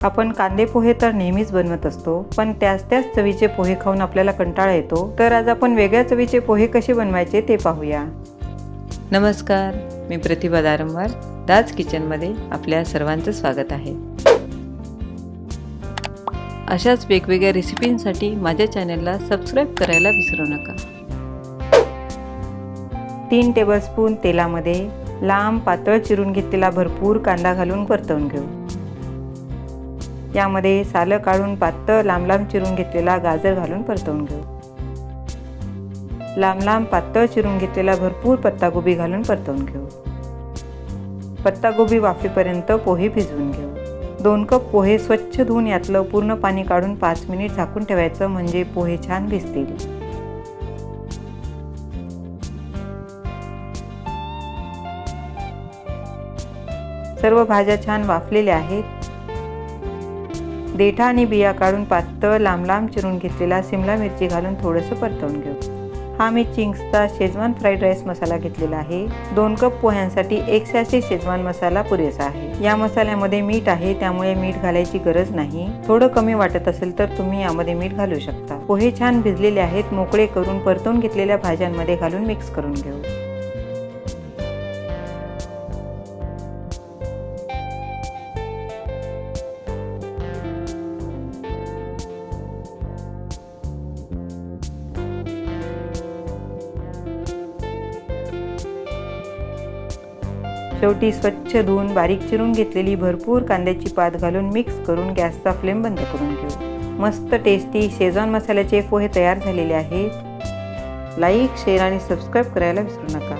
आपण कांदे पोहे तर नेहमीच बनवत असतो पण त्याच त्याच चवीचे पोहे खाऊन आपल्याला कंटाळा येतो. तर आज आपण वेगळ्या चवीचे पोहे कसे बनवायचे ते पाहूया. नमस्कार मी प्रतिभा दारंबार दाज किचनमध्ये आपल्या सर्वांचं स्वागत आहे. अशाच वेगवेगळ्या रेसिपींसाठी माझ्या चॅनलला सबस्क्राईब करायला विसरू नका. तीन टेबलस्पून तेलामध्ये लांब पातळ चिरून घेतलेला भरपूर कांदा घालून परतवून घेऊ. यामध्ये सालं काढून पातळ लांब लांब चिरून घेतलेला गाजर घालून परतवून घेऊ. लांब लांब पातळ चिरून घेतलेला भरपूर पत्तागोबी घालून परतवून घेऊ. पत्तागोबी वाफेपर्यंत पोहे भिजवून घेऊ. दोन कप पोहे स्वच्छ धुवून यातलं पूर्ण पाणी काढून पाच मिनिट झाकून ठेवायचं म्हणजे पोहे छान भिजतील. सर्व भाज्या छान वाफलेल्या आहेत. देठा आणि बिया काढून पातळ लांब लांब चिरून घेतलेला सिमला मिरची घालून थोडंसं परतवून घेऊ. हा मी चिंग्सचा शेजवान फ्राईड राईस मसाला घेतलेला आहे. दोन कप पोह्यांसाठी एक सॅशे शेजवान मसाला पुरेसा आहे. या मसाल्यामध्ये मीठ आहे त्यामुळे मीठ घालायची गरज नाही. थोडं कमी वाटत असेल तर तुम्ही यामध्ये मीठ घालू शकता. पोहे छान भिजलेले आहेत मोकळे करून परतवून घेतलेल्या भाज्यांमध्ये घालून मिक्स करून घेऊ. शेवटी स्वच्छ धुवून बारीक चिरून घेतलेली भरपूर कांद्याची पात घालून मिक्स करून गॅसचा फ्लेम बंद करून घेऊ मस्त टेस्टी शेजवान मसाल्याचे पोहे तयार झालेले आहेत. लाईक शेअर आणि सबस्क्राईब करायला विसरू नका.